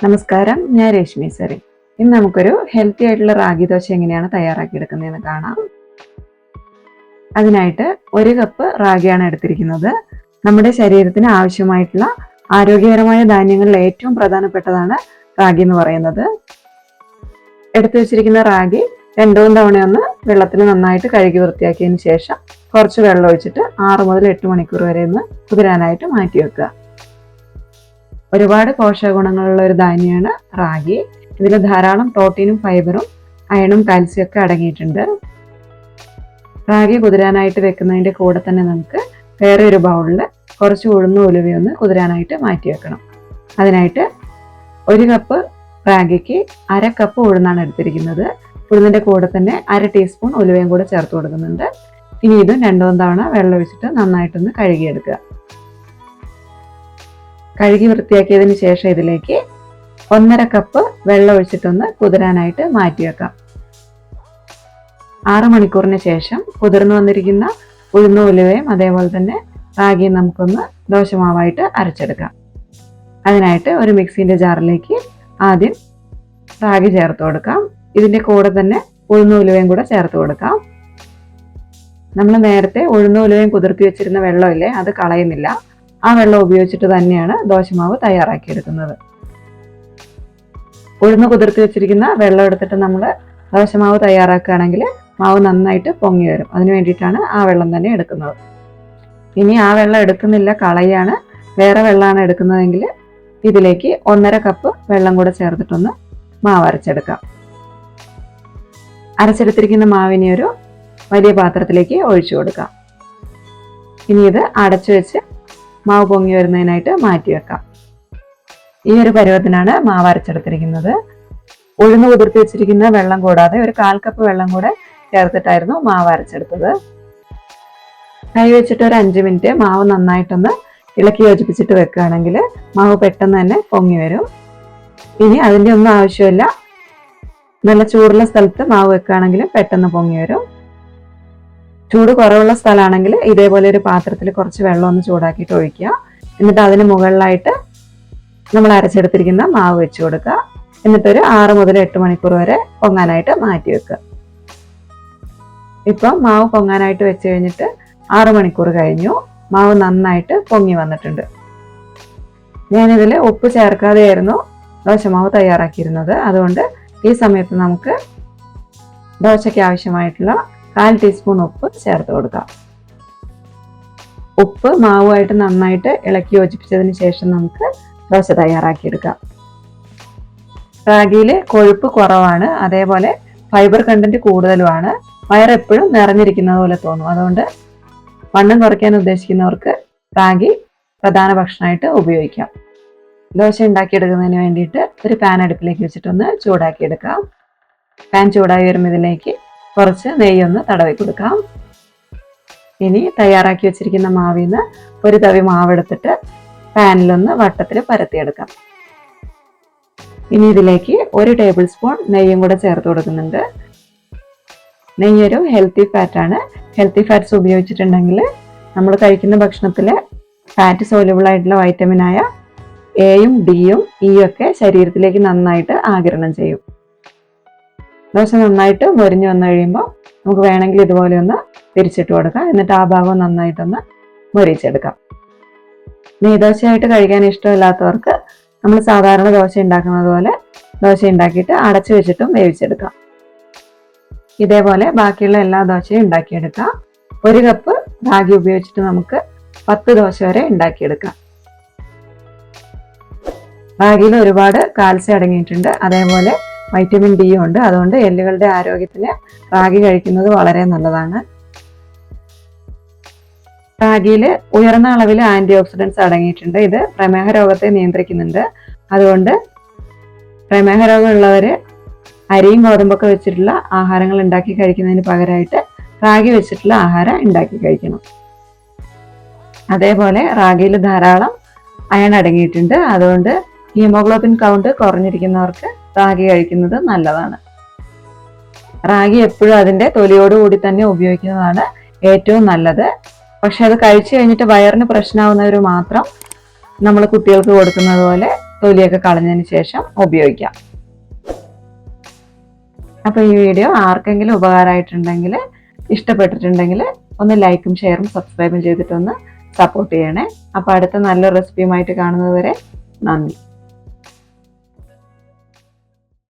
നമസ്കാരം ഞാൻ രേഷ്മി സരി ഇന്ന് നമുക്കൊരു ഹെൽത്തി ആയിട്ടുള്ള റാഗി ദോശ എങ്ങനെയാണ് തയ്യാറാക്കി എടുക്കുന്നതെന്ന് കാണാം. അതിനായിട്ട് ഒരു കപ്പ് റാഗിയാണ് എടുത്തിരിക്കുന്നത്. നമ്മുടെ ശരീരത്തിന് ആവശ്യമായിട്ടുള്ള ആരോഗ്യകരമായ ധാന്യങ്ങളിൽ ഏറ്റവും പ്രധാനപ്പെട്ടതാണ് റാഗി എന്ന് പറയുന്നത്. എടുത്തു വെച്ചിരിക്കുന്ന റാഗി രണ്ടു തവണയൊന്ന് വെള്ളത്തിൽ നന്നായിട്ട് കഴുകി വൃത്തിയാക്കിയതിന് ശേഷം കുറച്ച് വെള്ളം ഒഴിച്ചിട്ട് ആറ് മുതൽ എട്ട് മണിക്കൂർ വരെ ഒന്ന് കുതിരാനായിട്ട് മാറ്റി വെക്കുക ഒരുപാട് പോഷകഗുണങ്ങളുള്ള ഒരു ധാന്യമാണ് റാഗി. ഇതിൽ ധാരാളം പ്രോട്ടീനും ഫൈബറും അയണും കാൽസ്യം ഒക്കെ അടങ്ങിയിട്ടുണ്ട്. റാഗി കുതിരാനായിട്ട് വെക്കുന്നതിന്റെ കൂടെ തന്നെ നമുക്ക് വേറെ ഒരു ബൗളിൽ കുറച്ച് ഉഴുന്ന ഉലുവയൊന്ന് കുതിരാനായിട്ട് മാറ്റി വെക്കണം. അതിനായിട്ട് ഒരു കപ്പ് റാഗിക്ക് അര കപ്പ് ഉഴുന്നാണ് എടുത്തിരിക്കുന്നത്. ഉഴുന്നിന്റെ കൂടെ തന്നെ അര ടീസ്പൂൺ ഉലുവയും കൂടെ ചേർത്ത് കൊടുക്കുന്നുണ്ട്. ഇനി ഇതും രണ്ടോ തവണ വെള്ളം ഒഴിച്ചിട്ട് നന്നായിട്ടൊന്ന് കഴുകിയെടുക്കുക. കഴുകി വൃത്തിയാക്കിയതിന് ശേഷം ഇതിലേക്ക് ഒന്നര കപ്പ് വെള്ളം ഒഴിച്ചിട്ടൊന്ന് കുതിരാനായിട്ട് മാറ്റി വെക്കാം. ആറ് മണിക്കൂറിന് ശേഷം കുതിർന്നു വന്നിരിക്കുന്ന ഉഴുന്ന ഉലുവയും അതേപോലെ തന്നെ റാഗിയും നമുക്കൊന്ന് ദോശമാവായിട്ട് അരച്ചെടുക്കാം. അതിനായിട്ട് ഒരു മിക്സിന്റെ ജാറിലേക്ക് ആദ്യം റാഗി ചേർത്ത് കൊടുക്കാം. ഇതിന്റെ കൂടെ തന്നെ ഉഴുന്ന ഉലുവയും കൂടെ ചേർത്ത് കൊടുക്കാം. നമ്മൾ നേരത്തെ ഉഴുന്ന ഉലുവയും കുതിർത്തി വെച്ചിരുന്ന വെള്ളമില്ലേ അത് കളയുന്നില്ല. ആ വെള്ളം ഉപയോഗിച്ചിട്ട് തന്നെയാണ് ദോശമാവ് തയ്യാറാക്കിയെടുക്കുന്നത്. ഉഴുന്ന് കുതിർത്തി വെച്ചിരിക്കുന്ന വെള്ളം എടുത്തിട്ട് നമ്മൾ ദോശമാവ് തയ്യാറാക്കുകയാണെങ്കിൽ മാവ് നന്നായിട്ട് പൊങ്ങി വരും. അതിന് വേണ്ടിയിട്ടാണ് ആ വെള്ളം തന്നെ എടുക്കുന്നത്. ഇനി ആ വെള്ളം എടുക്കുന്നില്ല കളയാണ്. വേറെ വെള്ളമാണ് എടുക്കുന്നതെങ്കിൽ ഇതിലേക്ക് ഒന്നര കപ്പ് വെള്ളം കൂടെ ചേർത്തിട്ടൊന്ന് മാവ് അരച്ചെടുക്കാം. അരച്ചെടുത്തിരിക്കുന്ന മാവിനെ ഒരു വലിയ പാത്രത്തിലേക്ക് ഒഴിച്ചു കൊടുക്കാം. ഇനി ഇത് അടച്ചു വെച്ച് മാവ് പൊങ്ങി വരുന്നതിനായിട്ട് മാറ്റി വെക്കാം. ഈ ഒരു പരുവത്തിനാണ് മാവ് അരച്ചെടുത്തിരിക്കുന്നത്. ഉഴുന്ന് കുതിർത്തി വെച്ചിരിക്കുന്ന വെള്ളം കൂടാതെ ഒരു കാൽ കപ്പ് വെള്ളം കൂടെ ചേർത്തിട്ടായിരുന്നു മാവ് അരച്ചെടുത്തത്. കൈ വെച്ചിട്ട് ഒരു അഞ്ച് മിനിറ്റ് മാവ് നന്നായിട്ടൊന്ന് ഇളക്കി യോജിപ്പിച്ചിട്ട് വെക്കുകയാണെങ്കിൽ മാവ് പെട്ടെന്ന് തന്നെ പൊങ്ങി വരും. ഇനി അതിന്റെ ഒന്നും ആവശ്യമില്ല. നല്ല ചൂടുള്ള സ്ഥലത്ത് മാവ് വെക്കുകയാണെങ്കിൽ പെട്ടെന്ന് പൊങ്ങി വരും. ചൂട് കുറവുള്ള സ്ഥലമാണെങ്കിൽ ഇതേപോലെ ഒരു പാത്രത്തിൽ കുറച്ച് വെള്ളം ഒന്ന് ചൂടാക്കിയിട്ട് ഒഴിക്കുക. എന്നിട്ട് അതിന് മുകളിലായിട്ട് നമ്മൾ അരച്ചെടുത്തിരിക്കുന്ന മാവ് വെച്ച് കൊടുക്കുക. എന്നിട്ടൊരു ആറ് മുതൽ എട്ട് മണിക്കൂർ വരെ പൊങ്ങാനായിട്ട് മാറ്റി വെക്കുക. ഇപ്പം മാവ് പൊങ്ങാനായിട്ട് വെച്ച് കഴിഞ്ഞിട്ട് ആറ് മണിക്കൂർ കഴിഞ്ഞു. മാവ് നന്നായിട്ട് പൊങ്ങി വന്നിട്ടുണ്ട്. ഞാനിതിൽ ഉപ്പ് ചേർക്കാതെയായിരുന്നു ദോശമാവ് തയ്യാറാക്കിയിരുന്നത്. അതുകൊണ്ട് ഈ സമയത്ത് നമുക്ക് ദോശയ്ക്ക് ആവശ്യമായിട്ടുള്ള കാൽ ടീസ്പൂൺ ഉപ്പ് ചേർത്ത് കൊടുക്കുക ഉപ്പ് മാവുമായിട്ട് നന്നായിട്ട് ഇളക്കി യോജിപ്പിച്ചതിന് ശേഷം നമുക്ക് ദോശ തയ്യാറാക്കിയെടുക്കാം. റാഗിയിൽ കൊഴുപ്പ് കുറവാണ് അതേപോലെ ഫൈബർ കണ്ടന്റ് കൂടുതലുമാണ്. വയറെപ്പോഴും നിറഞ്ഞിരിക്കുന്നത് പോലെ തോന്നും. അതുകൊണ്ട് വണ്ണം കുറയ്ക്കാൻ ഉദ്ദേശിക്കുന്നവർക്ക് റാഗി പ്രധാന ഭക്ഷണമായിട്ട് ഉപയോഗിക്കാം. ദോശ ഉണ്ടാക്കിയെടുക്കുന്നതിന് വേണ്ടിയിട്ട് ഒരു പാൻ അടുപ്പിലേക്ക് വെച്ചിട്ടൊന്ന് ചൂടാക്കിയെടുക്കാം. പാൻ ചൂടായി വരുമ്പോൾ ഇതിലേക്ക് കുറച്ച് നെയ്യൊന്ന് തടവി കൊടുക്കാം ഇനി തയ്യാറാക്കി വെച്ചിരിക്കുന്ന മാവിൽ നിന്ന് ഒരു തവി മാവെടുത്തിട്ട് പാനിലൊന്ന് വട്ടത്തിൽ പരത്തിയെടുക്കാം. ഇനി ഇതിലേക്ക് ഒരു ടേബിൾ സ്പൂൺ നെയ്യും കൂടെ ചേർത്ത് കൊടുക്കുന്നുണ്ട്. നെയ്യൊരു ഹെൽത്തി ഫാറ്റാണ്. ഹെൽത്തി ഫാറ്റ്സ് ഉപയോഗിച്ചിട്ടുണ്ടെങ്കിൽ നമ്മൾ കഴിക്കുന്ന ഭക്ഷണത്തിൽ ഫാറ്റ് സോലബിൾ ആയിട്ടുള്ള വൈറ്റമിനായ എയും ഡിയും ഇയും ഒക്കെ ശരീരത്തിലേക്ക് നന്നായിട്ട് ആകിരണം ചെയ്യും. ദോശ നന്നായിട്ട് മൊരിഞ്ഞ് വന്നു കഴിയുമ്പോൾ നമുക്ക് വേണമെങ്കിൽ ഇതുപോലെ ഒന്ന് തിരിച്ചിട്ട് കൊടുക്കാം. എന്നിട്ട് ആ ഭാഗം നന്നായിട്ടൊന്ന് മൊരിച്ചെടുക്കാം. നെയ്ദോശയായിട്ട് കഴിക്കാൻ ഇഷ്ടമില്ലാത്തവർക്ക് നമ്മൾ സാധാരണ ദോശ ഉണ്ടാക്കുന്നത് പോലെ ദോശ ഉണ്ടാക്കിയിട്ട് അടച്ചു വെച്ചിട്ടും വേവിച്ചെടുക്കാം. ഇതേപോലെ ബാക്കിയുള്ള എല്ലാ ദോശയും ഉണ്ടാക്കിയെടുക്കാം. ഒരു കപ്പ് റാഗി ഉപയോഗിച്ചിട്ട് നമുക്ക് പത്ത് ദോശ വരെ ഉണ്ടാക്കിയെടുക്കാം. റാഗിയിൽ ഒരുപാട് കാൽസ്യം അടങ്ങിയിട്ടുണ്ട്. അതേപോലെ വൈറ്റമിൻ ഡി ഉണ്ട്. അതുകൊണ്ട് എല്ലുകളുടെ ആരോഗ്യത്തിന് റാഗി കഴിക്കുന്നത് വളരെ നല്ലതാണ്. റാഗിയിൽ ഉയർന്ന അളവിൽ ആന്റി ഓക്സിഡൻസ് അടങ്ങിയിട്ടുണ്ട്. ഇത് പ്രമേഹ രോഗത്തെ നിയന്ത്രിക്കുന്നുണ്ട്. അതുകൊണ്ട് പ്രമേഹ രോഗമുള്ളവർ അരിയും ഗോതമ്പൊക്കെ വെച്ചിട്ടുള്ള ആഹാരങ്ങൾ ഉണ്ടാക്കി കഴിക്കുന്നതിന് പകരമായിട്ട് റാഗി വെച്ചിട്ടുള്ള ആഹാരം ഉണ്ടാക്കി കഴിക്കണം. അതേപോലെ റാഗിയിൽ ധാരാളം അയൺ അടങ്ങിയിട്ടുണ്ട്. അതുകൊണ്ട് ഹീമോഗ്ലോബിൻ കൗണ്ട് കുറഞ്ഞിരിക്കുന്നവർക്ക് റാഗി കഴിക്കുന്നത് നല്ലതാണ്. റാഗി എപ്പോഴും അതിന്റെ തൊലിയോടുകൂടി തന്നെ ഉപയോഗിക്കുന്നതാണ് ഏറ്റവും നല്ലത്. പക്ഷെ അത് കഴിച്ചു കഴിഞ്ഞിട്ട് വയറിന് പ്രശ്നമാവുന്നവർ മാത്രം നമ്മൾ കുട്ടികൾക്ക് കൊടുക്കുന്നത് പോലെ തൊലിയൊക്കെ കളഞ്ഞതിന് ശേഷം ഉപയോഗിക്കാം. അപ്പോൾ ഈ വീഡിയോ ആർക്കെങ്കിലും ഉപകാരമായിട്ടുണ്ടെങ്കിൽ ഇഷ്ടപ്പെട്ടിട്ടുണ്ടെങ്കിൽ ഒന്ന് ലൈക്കും ഷെയറും സബ്സ്ക്രൈബും ചെയ്തിട്ടൊന്ന് സപ്പോർട്ട് ചെയ്യണേ. അപ്പോൾ അടുത്ത നല്ല റെസിപ്പിയുമായിട്ട് കാണുന്നതുവരെ നന്ദി.